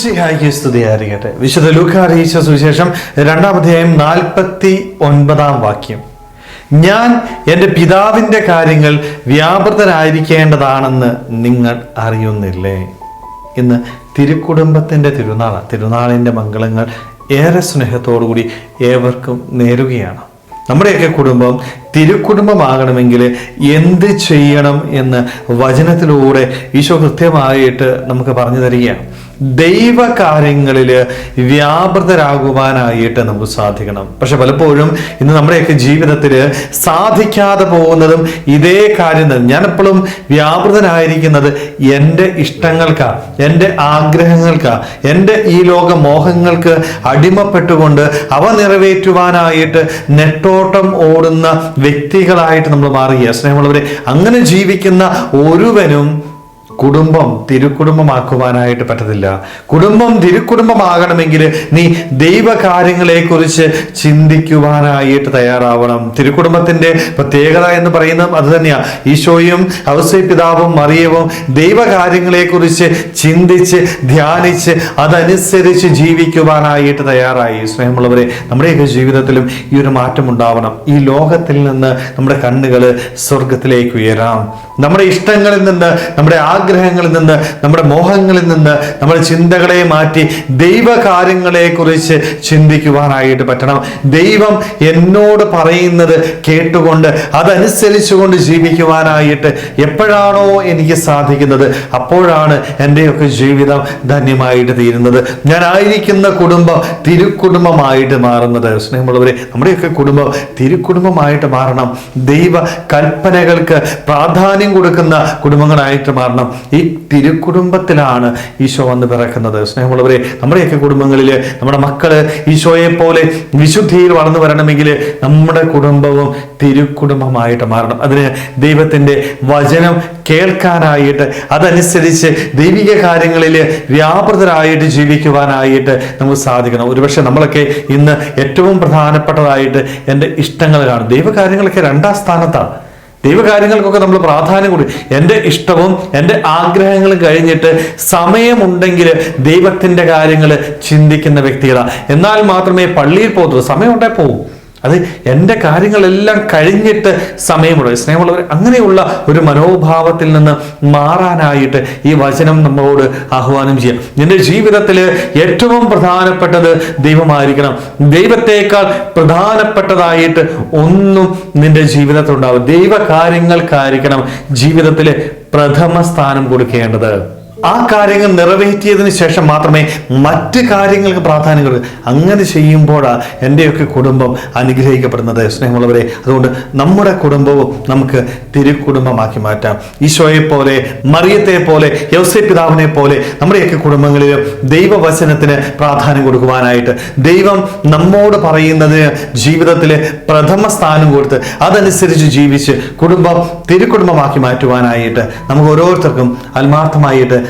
മിശിഹായിക്ക് സ്തുതിയായിരിക്കട്ടെ വിശുദ്ധ ലൂക്ക അറിയിച്ച സുവിശേഷം രണ്ടാമധ്യായം നാൽപ്പത്തി ഒൻപതാം വാക്യം. ഞാൻ എന്റെ പിതാവിന്റെ കാര്യങ്ങൾ വ്യാപൃതരായിരിക്കേണ്ടതാണെന്ന് നിങ്ങൾ അറിയുന്നില്ലേ? ഇന്ന് തിരുക്കുടുംബത്തിന്റെ തിരുനാളാണ് തിരുനാളിന്റെ മംഗളങ്ങൾ ഏറെ സ്നേഹത്തോടുകൂടി ഏവർക്കും നേരുകയാണ്. നമ്മുടെയൊക്കെ കുടുംബം തിരുക്കുടുംബമാകണമെങ്കിൽ എന്ത് ചെയ്യണം എന്ന് വചനത്തിലൂടെ ഈശോ കൃത്യമായിട്ട് നമുക്ക് പറഞ്ഞു തരികയാണ്. ദൈവകാര്യങ്ങളിൽ വ്യാപൃതരാകുവാനായിട്ട് നമുക്ക് സാധിക്കണം. പക്ഷെ പലപ്പോഴും ഇന്ന് നമ്മുടെയൊക്കെ ജീവിതത്തിൽ സാധിക്കാതെ പോകുന്നതും ഇതേ കാര്യം തന്നെ. ഞാൻ എപ്പോഴും വ്യാപൃതനായിരിക്കുന്നത് എന്റെ ഇഷ്ടങ്ങൾക്കാ എന്റെ ആഗ്രഹങ്ങൾക്കാ എന്റെ ഈ ലോക മോഹങ്ങൾക്ക് അടിമപ്പെട്ടുകൊണ്ട് അവ നിറവേറ്റുവാനായിട്ട് നെട്ടോട്ടം ഓടുന്ന വ്യക്തികളായിട്ട് നമ്മൾ മാറുക സ്നേഹമുള്ളവരെ അങ്ങനെ ജീവിക്കുന്ന ഒരുവനും കുടുംബം തിരുക്കുടുംബമാക്കുവാനായിട്ട് പറ്റത്തില്ല. കുടുംബം തിരുക്കുടുംബമാകണമെങ്കിൽ നീ ദൈവകാര്യങ്ങളെക്കുറിച്ച് ചിന്തിക്കുവാനായിട്ട് തയ്യാറാവണം. തിരുക്കുടുംബത്തിന്റെ പ്രത്യേകത എന്ന് പറയുന്നത് അത് തന്നെയാണ് ഈശോയും ഔസൈ പിതാവും മറിയവും ദൈവകാര്യങ്ങളെക്കുറിച്ച് ചിന്തിച്ച് ധ്യാനിച്ച് അതനുസരിച്ച് ജീവിക്കുവാനായിട്ട് തയ്യാറായി. സ്നേഹമുള്ളവരെ നമ്മുടെയൊക്കെ ജീവിതത്തിലും ഈ ഒരു മാറ്റം ഉണ്ടാവണം. ഈ ലോകത്തിൽ നിന്ന് നമ്മുടെ കണ്ണുകൾ സ്വർഗത്തിലേക്ക് ഉയരാം. നമ്മുടെ ഇഷ്ടങ്ങളിൽ നിന്ന് നമ്മുടെ ആഗ്രഹങ്ങളിൽ നിന്ന് നമ്മുടെ മോഹങ്ങളിൽ നിന്ന് നമ്മുടെ ചിന്തകളെ മാറ്റി ദൈവകാര്യങ്ങളെ കുറിച്ച് ചിന്തിക്കുവാനായിട്ട് പറ്റണം. ദൈവം എന്നോട് പറയുന്നത് കേട്ടുകൊണ്ട് അതനുസരിച്ചുകൊണ്ട് ജീവിക്കുവാനായിട്ട് എപ്പോഴാണോ എനിക്ക് സാധിക്കുന്നത് അപ്പോഴാണ് എന്റെയൊക്കെ ജീവിതം ധന്യമായിട്ട് തീരുന്നത്. ഞാൻ ആയിരിക്കുന്ന കുടുംബം തിരുക്കുടുംബമായിട്ട് മാറുന്നത്. സ്നേഹമുള്ളവരെ നമ്മുടെയൊക്കെ കുടുംബം തിരുക്കുടുംബമായിട്ട് മാറണം. ദൈവ കൽപ്പനകൾക്ക് പ്രാധാന്യം കൊടുക്കുന്ന കുടുംബങ്ങളായിട്ട് മാറണം. ഈ തിരുക്കുടുംബത്തിലാണ് ഈശോ വന്ന് പിറക്കുന്നത്. സ്നേഹമുള്ളവരെ നമ്മുടെയൊക്കെ കുടുംബങ്ങളിൽ നമ്മുടെ മക്കൾ ഈശോയെ പോലെ വിശുദ്ധിയിൽ വളർന്നു വരണമെങ്കിൽ നമ്മുടെ കുടുംബവും തിരുക്കുടുംബമായിട്ട് മാറണം. അതിന് ദൈവത്തിന്റെ വചനം കേൾക്കാനായിട്ട് അതനുസരിച്ച് ദൈവിക കാര്യങ്ങളിൽ വ്യാപൃതരായിട്ട് ജീവിക്കുവാനായിട്ട് നമുക്ക് സാധിക്കണം. ഒരുപക്ഷെ നമ്മളൊക്കെ ഇന്ന് ഏറ്റവും പ്രധാനപ്പെട്ടതായിട്ട് എന്റെ ഇഷ്ടങ്ങൾ കാണും. ദൈവകാര്യങ്ങളൊക്കെ രണ്ടാം സ്ഥാനത്താണ്. ദൈവകാര്യങ്ങൾക്കൊക്കെ നമ്മൾ പ്രാധാന്യം കൊടുക്കും എന്റെ ഇഷ്ടവും എന്റെ ആഗ്രഹങ്ങളും കഴിഞ്ഞിട്ട് സമയമുണ്ടെങ്കിൽ ദൈവത്തിന്റെ കാര്യങ്ങൾ ചിന്തിക്കുന്ന വ്യക്തികളാണ് എന്നാൽ മാത്രമേ പള്ളിയിൽ പോകത്തുള്ളൂ. സമയമുണ്ടേ പോകും അത് എന്റെ കാര്യങ്ങളെല്ലാം കഴിഞ്ഞിട്ട് സമയമുള്ളത് സ്നേഹമുള്ളവർ അങ്ങനെയുള്ള ഒരു മനോഭാവത്തിൽ നിന്ന് മാറാനായിട്ട് ഈ വചനം നമ്മളോട് ആഹ്വാനം ചെയ്യാം. നിന്റെ ജീവിതത്തിൽ ഏറ്റവും പ്രധാനപ്പെട്ടത് ദൈവമായിരിക്കണം. ദൈവത്തേക്കാൾ പ്രധാനപ്പെട്ടതായിട്ട് ഒന്നും നിന്റെ ജീവിതത്തിൽ ഉണ്ടാവും ദൈവകാര്യങ്ങൾക്കായിരിക്കണം ജീവിതത്തിൽ പ്രഥമ സ്ഥാനം കൊടുക്കേണ്ടത്. ആ കാര്യങ്ങൾ നിറവേറ്റിയതിന് ശേഷം മാത്രമേ മറ്റ് കാര്യങ്ങൾക്ക് പ്രാധാന്യം കൊടുക്കൂ അങ്ങനെ ചെയ്യുമ്പോഴാണ് എന്റെയൊക്കെ കുടുംബം അനുഗ്രഹിക്കപ്പെടുന്നത് സ്നേഹമുള്ളവരെ. അതുകൊണ്ട് നമ്മുടെ കുടുംബവും നമുക്ക് തിരുക്കുടുംബമാക്കി മാറ്റാം. ഈശോയെ പോലെ മറിയത്തെ പോലെ യൗസെ പിതാവിനെ പോലെ നമ്മുടെയൊക്കെ കുടുംബങ്ങളിൽ ദൈവവചനത്തിന് പ്രാധാന്യം കൊടുക്കുവാനായിട്ട് ദൈവം നമ്മോട് പറയുന്നതിന് ജീവിതത്തിൽ പ്രഥമ സ്ഥാനം കൊടുത്ത് അതനുസരിച്ച് ജീവിച്ച് കുടുംബം തിരുക്കുടുംബമാക്കി മാറ്റുവാനായിട്ട് നമുക്ക് ഓരോരുത്തർക്കും ആത്മാർത്ഥമായിട്ട്